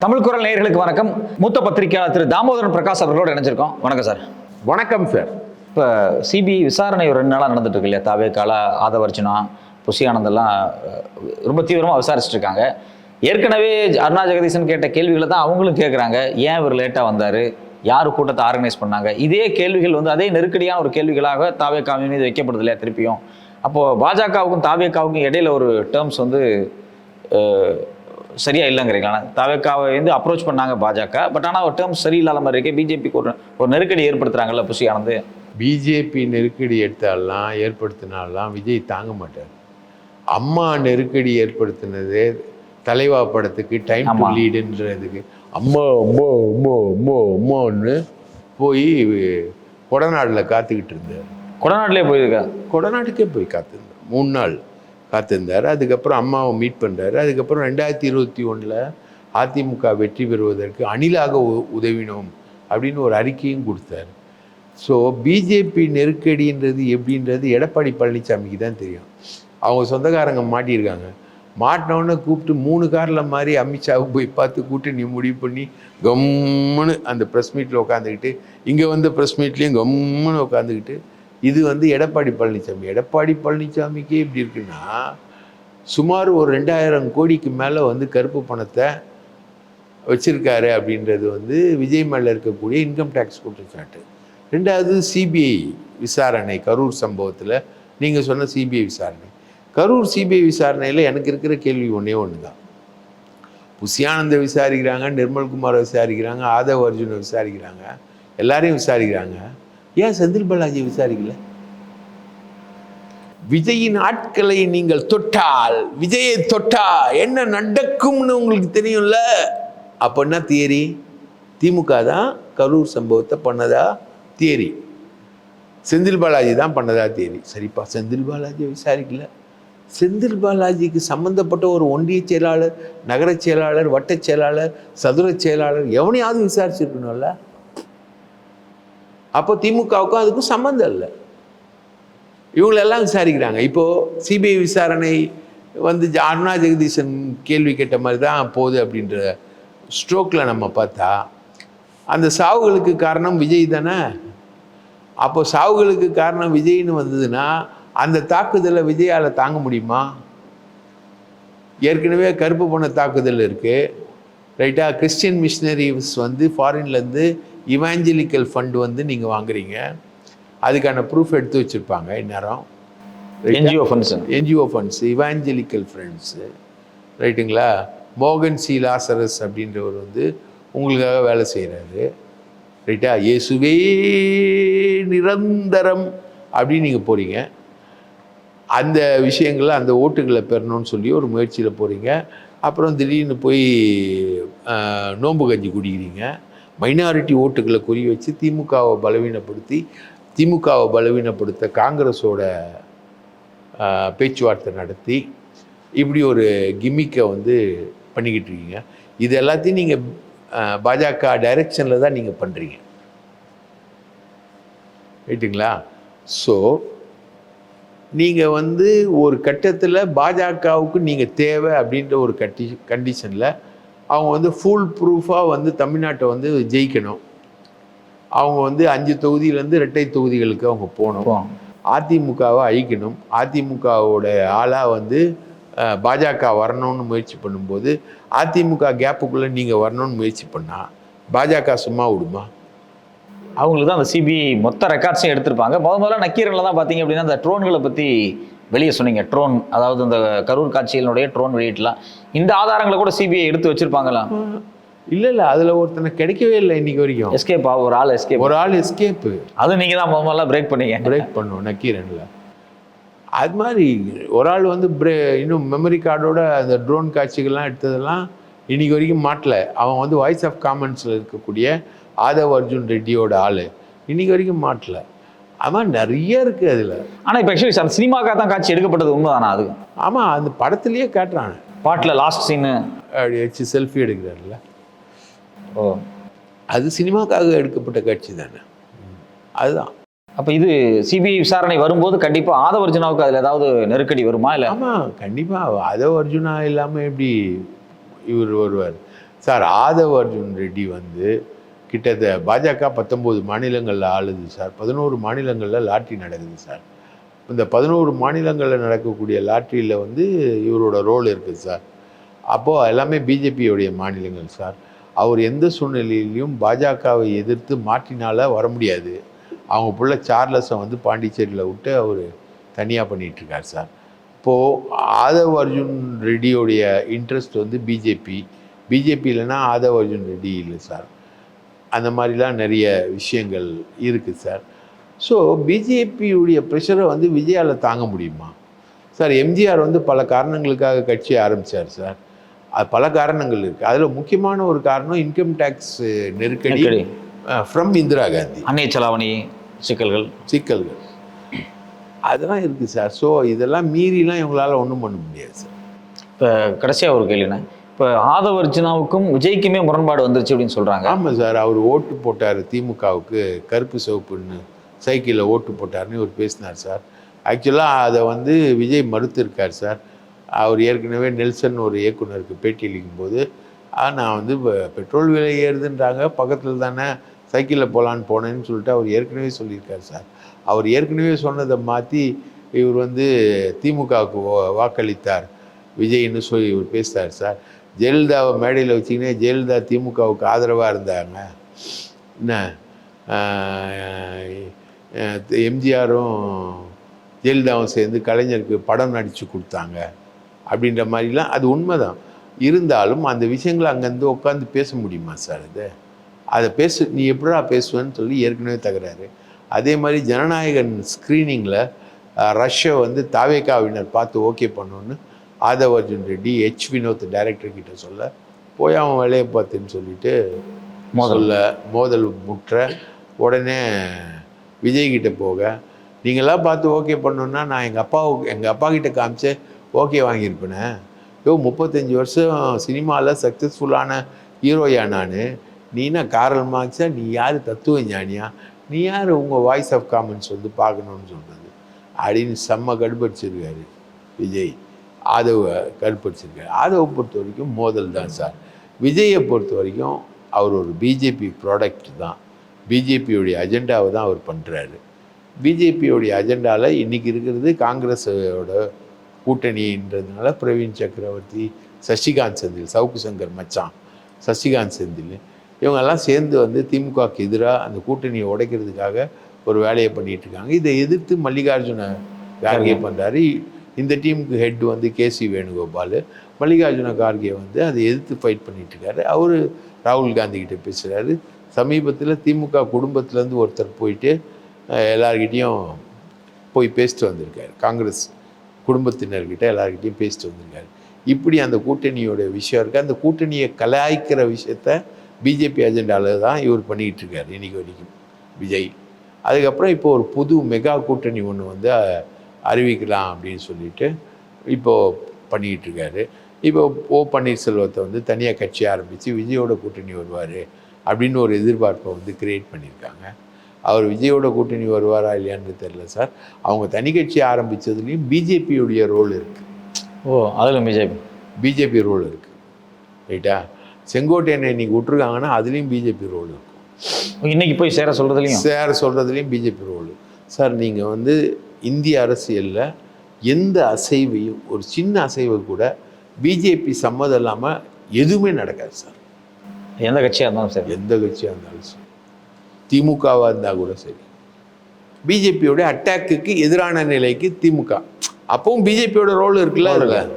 தமிழ் குரல் நேயர்களுக்கு வணக்கம். மூத்த பத்திரிகையாளர் திரு தாமோதரன் பிரகாஷ் அவர்களோடு இணைஞ்சிருக்கோம். வணக்கம் சார். வணக்கம் சார். இப்போ சிபிஐ விசாரணை ஒரு ரெண்டு நாளாக நடந்துட்டு இருக்கு இல்லையா? தாவே காலா ஆதவர்ஜுனா புஷி ஆனந்தெல்லாம் அஹ், ரொம்ப தீவிரமாக விசாரிச்சுட்டு இருக்காங்க. ஏற்கனவே அருணா ஜெகதீசன் கேட்ட கேள்விகளை தான் அவங்களும் கேட்குறாங்க ஏன் இவர் லேட்டாக வந்தார்? யார் கூட்டத்தை ஆர்கனைஸ் பண்ணாங்க? இதே கேள்விகள் வந்து அதே நெருக்கடியான ஒரு கேள்விகளாக தாவே காவின் மீது வைக்கப்படுது இல்லையா திருப்பியும்? அப்போது பாஜகவுக்கும் தாவேக்காவுக்கும் இடையில ஒரு டேர்ம்ஸ் வந்து அஹ், சரியா இல்லைங்கிறீங்களா தவேக்காவை வந்து அப்ரோச் பண்ணாங்க பாஜக. பட் ஆனால் ஒரு டேர்ம்ஸ் சரியில்லாத மாதிரி இருக்கு பிஜேபிக்கு ஒரு ஒரு நெருக்கடி ஏற்படுத்துறாங்கல்ல புஷி ஆனந்த்? பிஜேபி நெருக்கடி எடுத்தாலாம் ஏற்படுத்தினாலாம் விஜய் தாங்க மாட்டார். அம்மா நெருக்கடி ஏற்படுத்தினது தலைவா படத்துக்கு டைம் டு. லீடுன்றதுக்கு அம்மா அம்மா அம்மா அம்மா அம்மான்னு போய் கொடநாடில் காத்துக்கிட்டு இருந்தார். கொடநாட்டிலே போயிருக்கா? கொடநாட்டுக்கே போய் காத்திருந்தார். மூணு நாள். காத்திருந்தார். அதுக்கப்புறம் அம்மாவை மீட் பண்ணுறாரு அதுக்கப்புறம் ரெண்டாயிரத்தி இருபத்தி ஒன்றில் அதிமுக வெற்றி பெறுவதற்கு அணிலாக உ- உதவினோம் அப்படின்னு ஒரு அறிக்கையும் கொடுத்தாரு. ஸோ பிஜேபி நெருக்கடின்றது எப்படின்றது எடப்பாடி பழனிசாமிக்கு தான் தெரியும். அவங்க சொந்தக்காரங்க மாட்டியிருக்காங்க. மாட்டினோடனே கூப்பிட்டு மூணு காரில் மாதிரி அமித்ஷாவை போய் பார்த்து கூப்பிட்டு நீ முடிவு பண்ணி கம்முன்னு அந்த ப்ரெஸ் மீட்டில் உட்காந்துக்கிட்டு இங்கே வந்து ப்ரெஸ் மீட்லேயும் கம்முன்னு உட்காந்துக்கிட்டு இது வந்து எடப்பாடி பழனிசாமி. எடப்பாடி பழனிசாமிக்கே எப்படி இருக்குன்னா சுமார் ஒரு ரெண்டாயிரம் கோடிக்கு மேலே வந்து கருப்பு பணத்தை வச்சுருக்காரு அப்படின்றது வந்து விஜய் மேலே இருக்கக்கூடிய இன்கம் டேக்ஸ் குற்றச்சாட்டு. ரெண்டாவது சிபிஐ விசாரணை கரூர் சம்பவத்தில் நீங்கள் சொன்ன சிபிஐ விசாரணை. கரூர் சிபிஐ விசாரணையில் எனக்கு இருக்கிற கேள்வி ஒன்றே ஒன்று தான் புசியானந்த விசாரிக்கிறாங்க நிர்மல்குமாரை விசாரிக்கிறாங்க ஆதவ் அர்ஜுனை விசாரிக்கிறாங்க எல்லாரையும் விசாரிக்கிறாங்க. ஏன் செந்தில் பாலாஜி விசாரிக்கல? விஜயின் ஆட்களை நீங்கள் தொட்டால் விஜயை தொட்டா என்ன நடக்கும்னு உங்களுக்கு தெரியும்ல? அப்போ என்ன தியரி? திமுக தான் கரூர் சம்பவத்தை பண்ணதா தியரி? செந்தில் பாலாஜி தான் பண்ணதா தியரி? சரிப்பா செந்தில் பாலாஜியை விசாரிக்கல. செந்தில் பாலாஜிக்கு சம்பந்தப்பட்ட ஒரு ஒன்றிய செயலாளர் நகரச் செயலாளர் வட்டச் செயலாளர் சதுரச் செயலாளர் எவனையாவது விசாரிச்சிருக்கணும்ல? அப்போ திமுகவுக்கும் அதுக்கும் சம்மந்தம் இல்லை. இவங்களெல்லாம் விசாரிக்கிறாங்க. இப்போது சிபிஐ விசாரணை வந்து ஜ- அருணா ஜெகதீசன் கேள்வி கேட்ட மாதிரி தான் போகுது அப்படின்ற ஸ்ட்ரோக்கில் நம்ம பார்த்தா அந்த சாவுகளுக்கு காரணம் விஜய் தானே? அப்போ சாவுகளுக்கு காரணம் விஜய்னு வந்ததுன்னா அந்த தாக்குதலை விஜயால் தாங்க முடியுமா? ஏற்கனவே கருப்பு பண தாக்குதல் இருக்குது ரைட்டாக கிறிஸ்டியன் மிஷினரிஸ் வந்து ஃபாரின்லேருந்து இவாஞ்சலிக்கல் ஃபண்ட் வந்து நீங்கள் வாங்குறீங்க. அதுக்கான ப்ரூஃப் எடுத்து வச்சுருப்பாங்க இந்நேரம். NGO funds NGO funds evangelical friends ரைட்டுங்களா மோகன் சி லாசரஸ் அப்படின்றவர் வந்து உங்களுக்காக வேலை செய்கிறாரு ரைட்டா இயேசுவே நிரந்தரம் அப்படின்னு நீங்கள் போகிறீங்க அந்த விஷயங்களை அந்த ஓட்டுகளை பெறணும்னு சொல்லி ஒரு முயற்சியில் போகிறீங்க அப்புறம் திடீர்னு போய் நோன்பு கஞ்சி குடிக்கிறீங்க. மைனாரிட்டி ஓட்டுகளை குறி வச்சு திமுகவை பலவீனப்படுத்தி திமுகவை பலவீனப்படுத்த காங்கிரஸோட பேச்சுவார்த்தை நடத்தி இப்படி ஒரு கிம்மிக்கை வந்து பண்ணிக்கிட்டு இருக்கீங்க. இது எல்லாத்தையும் நீங்கள் பாஜக டைரக்ஷனில் தான் நீங்கள் பண்ணுறீங்க ரைட்டுங்களா ஸோ நீங்கள் வந்து ஒரு கட்டத்தில் பாஜகவுக்கு நீங்கள் தேவை அப்படின்ற ஒரு கட்டி கண்டிஷனில் அவங்க வந்து ஃபுல் ப்ரூஃபாக வந்து தமிழ்நாட்டை வந்து ஜெயிக்கணும். அவங்க வந்து அஞ்சு தொகுதியிலேருந்து இரட்டை தொகுதிகளுக்கு அவங்க போகணும். அதிமுகவை அழிக்கணும். அதிமுகவோட ஆளாக வந்து பாஜக வரணும்னு முயற்சி பண்ணும்போது அதிமுக கேப்புக்குள்ளே நீங்கள் வரணும்னு முயற்சி பண்ணால் பாஜக சும்மா விடுமா? அவங்களுக்கு தான் அந்த சிபிஐ மொத்த ரெக்கார்ட்ஸையும் எடுத்திருப்பாங்க. முத முதல்ல நக்கீரனில் தான் பார்த்தீங்க அப்படின்னா அந்த ட்ரோன்களை பற்றி வெளியே சொன்னீங்க ட்ரோன் அதாவது இந்த கரூர் காட்சியினுடைய ட்ரோன் வெளியிட்டலாம். இந்த ஆதாரங்களை கூட சிபிஐ எடுத்து வச்சிருப்பாங்களா? இல்லை இல்லை அதில் ஒருத்தனை கிடைக்கவே இல்லை இன்னைக்கு வரைக்கும். எஸ்கேப் ஒரு ஆள் எஸ்கேப் ஒரு ஆள் எஸ்கேப்பு அது நீங்கள் தான் முத முதல்ல பிரேக் பண்ணீங்க. பிரேக் பண்ணுவோம் நக்கீரனில். அது மாதிரி ஒரு ஆள் வந்து பிரே இன்னும் மெமரி கார்டோட அந்த ட்ரோன் காட்சிகள்லாம் எடுத்ததெல்லாம் இன்னைக்கு வரைக்கும் மாட்டல. அவன் வந்து வாய்ஸ் ஆஃப் காமன்ஸில் இருக்கக்கூடிய ஆதவ் அர்ஜுன் ரெட்டியோட ஆள். இன்னைக்கு வரைக்கும் மாட்டல. ஆமாம் நிறைய இருக்குது அதில். ஆனால் இப்போ ஆக்சுவலி சார் சினிமாக்காக தான் காட்சி எடுக்கப்பட்டது உண்மைதானா அது? ஆமாம் அந்த படத்துலேயே காட்டுறான் பாட்டில் லாஸ்ட் சீனு அப்படி வச்சு செல்ஃபி எடுக்கிறாருல்ல. ஓ. அது சினிமாக்காக எடுக்கப்பட்ட காட்சி தானே. அதுதான். அப்போ இது சிபிஐ விசாரணை வரும்போது கண்டிப்பாக ஆதவர்ஜுனாவுக்கு அதில் ஏதாவது நெருக்கடி வருமா இல்லை? ஆமாம் கண்டிப்பாக அதோ அர்ஜுனா இல்லாமல் எப்படி இவர் வருவார்? சார் ஆதவ் அர்ஜுன் ரெட்டி வந்து கிட்டத்த பாஜக பத்தொம்போது மாநிலங்களில் ஆளுது சார். பதினோரு மாநிலங்களில் லாட்ரி நடக்குது சார். இந்த பதினோரு மாநிலங்களில் நடக்கக்கூடிய லாட்ரியில் வந்து இவரோட ரோல் இருக்குது சார். அப்போது எல்லாமே பிஜேபியோடைய மாநிலங்கள் சார். அவர் எந்த சூழ்நிலையிலையும் பாஜகவை எதிர்த்து மாற்றினால் வர முடியாது. அவங்க பிள்ள சார்லஸை வந்து பாண்டிச்சேரியில் விட்டு அவர் தனியாக பண்ணிகிட்ருக்கார் சார். இப்போது ஆதவ் அர்ஜுன் ரெட்டியோடைய இன்ட்ரெஸ்ட் வந்து பிஜேபி. பிஜேபி இல்லைன்னா ஆதவ் அர்ஜுன் ரெட்டி இல்லை சார். அந்த மாதிரிலாம் நிறைய விஷயங்கள் இருக்குது சார். ஸோ பிஜேபியுடைய ப்ரெஷரை வந்து விஜயால தாங்க முடியுமா? சார் எம்ஜிஆர் வந்து பல காரணங்களுக்காக கட்சி ஆரம்பித்தார் சார். அது பல காரணங்கள் இருக்குது அதில் முக்கியமான ஒரு காரணம் இன்கம் டேக்ஸ் நெருக்கடி. ஃப்ரம் இந்திரா காந்தி. அந்நிய செலாவணி சிக்கல்கள். சிக்கல்கள். அதெல்லாம் இருக்குது சார். ஸோ இதெல்லாம் மீறிலாம் இவங்களால ஒன்றும் பண்ண முடியாது சார். இப்போ கடைசியாக ஒரு கேள்விண்ணே. இப்போ ஆதவ அர்ஜுனாவுக்கும் விஜய்க்குமே முரண்பாடு வந்துருச்சு அப்படின்னு சொல்கிறாங்க ஆமாம் சார் அவர் ஓட்டு போட்டார் திமுகவுக்கு கருப்பு சிவப்புன்னு சைக்கிளில் ஓட்டு போட்டார்னு இவர் பேசினார் சார். ஆக்சுவலாக அதை வந்து விஜய் மறுத்திருக்கார் சார். அவர் ஏற்கனவே நெல்சன் ஒரு இயக்குனருக்கு பேட்டி அளிக்கும்போது நான் வந்து இப்போ பெட்ரோல் விலை ஏறுதுன்றாங்க பக்கத்தில் தானே சைக்கிளில் போகலான்னு போனேன்னு சொல்லிட்டு அவர் ஏற்கனவே சொல்லியிருக்கார் சார். அவர் ஏற்கனவே சொன்னதை மாற்றி இவர் வந்து திமுகவுக்கு வாக்களித்தார். விஜய்னு சொல்லி இவர் பேசுகிறார் சார். ஜெயலலிதாவை மேடையில் வச்சிங்கன்னா ஜெயலலிதா திமுகவுக்கு ஆதரவாக இருந்தாங்க. என்ன? எம்ஜிஆரும் ஜெயலலிதாவும் சேர்ந்து கலைஞருக்கு படம் நடித்து கொடுத்தாங்க அப்படின்ற மாதிரிலாம் அது உண்மைதான். இருந்தாலும் அந்த விஷயங்களை அங்கேருந்து உட்காந்து பேச முடியுமா சார் அது? அதை பேசு நீ எப்படா பேசுவேன்னு சொல்லி ஏற்கனவே தகராறு. அதே மாதிரி ஜனநாயகன் ஸ்க்ரீனிங்கில் ரஷ்யா வந்து தாவேகாவினர் பார்த்து ஓகே பண்ணோன்னு ஆதவ் அர்ஜுன் ரெட்டி ஹெச் வினோத் டைரக்டர் கிட்ட சொல்ல போய் அவன் வேலையை பார்த்துன்னு சொல்லிட்டு மோதல். சொல்ல மோதல் முற்ற உடனே விஜய் கிட்ட போக நீங்களாம் பார்த்து ஓகே பண்ணோன்னா நான் எங்கள் அப்பாவுக்கு எங்கள் அப்பா கிட்ட காமிச்சு ஓகே வாங்கியிருப்பேனே. யோ முப்பத்தஞ்சு வருஷம் சினிமாவில் சக்ஸஸ்ஃபுல்லான ஹீரோயா நான். நீனா காரல் மார்க்ஸா நீ யார் தத்துவ ஞானியா? நீ யார் உங்கள் வாய்ஸ் ஆஃப் காமன்ஸ் வந்து பார்க்கணும்னு சொல்கிறது அப்படின்னு செம்ம கடுப்படிச்சிருக்காரு விஜய். ஆதவ கடுப்படிச்சிருக்காரு ஆதவை பொறுத்த வரைக்கும் மோதல் தான் சார். விஜயை பொறுத்த வரைக்கும் அவர் ஒரு பிஜேபி ப்ராடக்ட் தான். பிஜேபியோடைய அஜெண்டாவை தான் அவர் பண்ணுறாரு பிஜேபியோடைய அஜெண்டாவில் இன்றைக்கி இருக்கிறது காங்கிரஸோட கூட்டணின்றதுனால பிரவீன் சக்கரவர்த்தி சசிகாந்த் செந்தில் சவுக்கு சங்கர் மச்சான் சசிகாந்த் செந்தில் இவங்கெல்லாம் சேர்ந்து வந்து திமுகவுக்கு எதிராக அந்த கூட்டணியை உடைக்கிறதுக்காக ஒரு வேலையை பண்ணிட்டு இருக்காங்க. இதை எதிர்த்து மல்லிகார்ஜுன கார்கே பண்ணுறாரு இந்த டீமுக்கு ஹெட் வந்து கேசி வேணுகோபால் மல்லிகார்ஜுன கார்கே வந்து அதை எதிர்த்து ஃபைட் பண்ணிட்டு இருக்காரு அவர் ராகுல் காந்தி கிட்ட பேசுகிறாரு சமீபத்தில் திமுக குடும்பத்துலேருந்து ஒருத்தர் போயிட்டு எல்லார்கிட்டேயும் போய் பேசிட்டு வந்திருக்காரு. காங்கிரஸ் குடும்பத்தினர்கிட்ட எல்லார்கிட்டையும் பேசிட்டு வந்திருக்காரு. இப்படி அந்த கூட்டணியோட விஷயம் இருக்குது அந்த கூட்டணியை கலாய்க்கிற விஷயத்த பிஜேபி அஜெண்டாவில் தான் இவர் பண்ணிக்கிட்டு இருக்காரு இன்றைக்கி வரைக்கும் விஜய். அதுக்கப்புறம் இப்போ ஒரு புது மெகா கூட்டணி ஒன்று வந்து அறிவிக்கலாம் அப்படின்னு சொல்லிட்டு இப்போது பண்ணிக்கிட்டு இருக்காரு. இப்போ ஓ பன்னீர்செல்வத்தை வந்து தனியாக கட்சி ஆரம்பித்து விஜயோட கூட்டணி வருவார் அப்படின்னு ஒரு எதிர்பார்ப்பை வந்து கிரியேட் பண்ணியிருக்காங்க. அவர் விஜயோட கூட்டணி வருவாரா இல்லையான்னு தெரியல சார். அவங்க தனி கட்சி ஆரம்பித்ததுலேயும் பிஜேபியுடைய ரோல் இருக்குது ஓ அதில் பிஜேபி. பிஜேபி ரோல் இருக்குது ரைட்டா? செங்கோட்டையனை இன்னைக்கு விட்டுருக்காங்கன்னா அதுலேயும் பிஜேபி ரோல் இருக்கும் இன்னைக்கு போய் சேர சொல்றதுலையும்? சேர சொல்கிறதுலையும் பிஜேபி ரோல் சார் நீங்கள் வந்து இந்திய அரசியலில் எந்த அசைவையும் ஒரு சின்ன அசைவை கூட பிஜேபி சம்மதம் இல்லாமல் எதுவுமே நடக்காது சார். எந்த கட்சியாக இருந்தாலும் சரி. எந்த கட்சியாக இருந்தாலும் சரி. திமுகவாக இருந்தால் கூட சரி. பிஜேபியோட அட்டாக்குக்கு எதிரான நிலைக்கு திமுக. அப்பவும் பிஜேபியோட ரோல் இருக்குல்ல அதில்.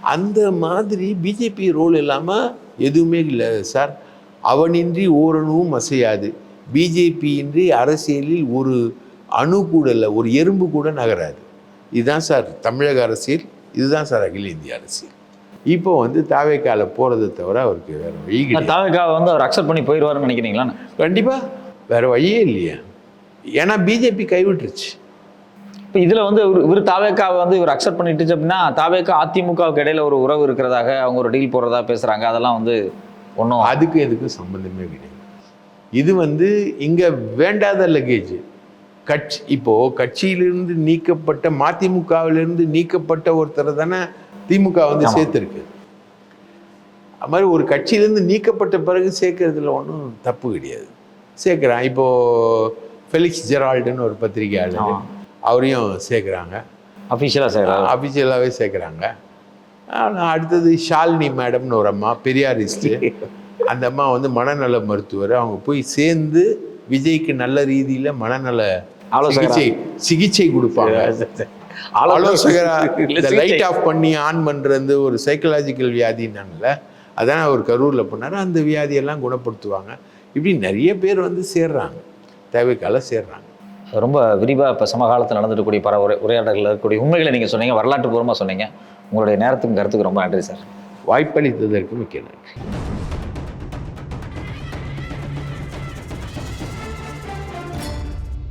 அந்த மாதிரி பிஜேபி ரோல் இல்லாமல் எதுவுமே இல்லை சார். அவனின்றி ஓரணுவும் அசையாது. பிஜேபி இன்றி அரசியலில் ஒரு அணு கூட இல்லை ஒரு எறும்பு கூட நகராது. இதுதான் சார் தமிழக அரசியல் இதுதான் சார் அகில இந்திய அரசியல். இப்போ வந்து தாவேக்கால போகிறத தவிர அவருக்கு வேற வழி தாவேக்காவை வந்து அவர் அக்செப்ட் பண்ணி போயிடுவாருன்னு நினைக்கிறீங்களா கண்டிப்பா. வேற வழியே இல்லையா. ஏன்னா பிஜேபி கைவிட்டுருச்சு. இப்போ இதில் வந்து இவர் இவர் தாவேக்காவை வந்து இவர் அக்செப்ட் பண்ணிட்டுச்சு அப்படின்னா தாவேக்கா அதிமுகவுக்கு இடையில ஒரு உறவு இருக்கிறதாக அவங்க ஒரு டீல் போடுறதா பேசுறாங்க. அதெல்லாம் வந்து ஒன்றும் அதுக்கு எதுக்கும் சம்பந்தமே கிடையாது. இது வந்து இங்க வேண்டாத லக்கேஜ் கட்சி இப்போ கட்சியிலிருந்து நீக்கப்பட்ட மதிமுகவிலிருந்து நீக்கப்பட்ட ஒருத்தரை தானே திமுக வந்து. சேர்த்துருக்கு. அது மாதிரி ஒரு கட்சியிலேருந்து நீக்கப்பட்ட பிறகு சேர்க்கறதுல ஒன்றும் தப்பு கிடையாது. சேர்க்குறான். இப்போது ஃபெலிக்ஸ் ஜெரால்டுன்னு ஒரு பத்திரிகையாளர். அவரையும் சேர்க்குறாங்க. அஃபிஷியலாக சார் அஃபிஷியலாகவே சேர்க்குறாங்க. ஆனால் அடுத்தது ஷாலினி மேடம்னு ஒரு அம்மா பெரியாரிஸ்ட்டு அந்த அம்மா வந்து மனநல மருத்துவர். அவங்க போய் சேர்ந்து விஜய்க்கு நல்ல ரீதியில் மனநல? சிகிச்சை சிகிச்சை கொடுப்பாங்க. ஆலோசகரா இந்த லைட் ஆஃப் பண்ணி ஆன் பண்ணுறது ஒரு சைக்கலாஜிக்கல் வியாதின்னாங்கல்ல அதான் அவர் கரூரில் பண்ணார் அந்த வியாதியெல்லாம் குணப்படுத்துவாங்க. இப்படி நிறைய பேர் வந்து சேர்றாங்க. தேவைக்கால சேர்றாங்க. ரொம்ப விரிவாக இப்போ சமகாலத்தில் நடந்துட்டுக்கூடிய பல உரை உரையாடல்கள் இருக்கக்கூடிய உண்மைகளை நீங்கள் சொன்னீங்க வரலாற்று பூர்வமாக சொன்னீங்க. உங்களுடைய நேரத்துக்கும் கருத்துக்கு ரொம்ப நன்றி சார். வாய்ப்பளித்ததற்கு மிக்க நன்றி.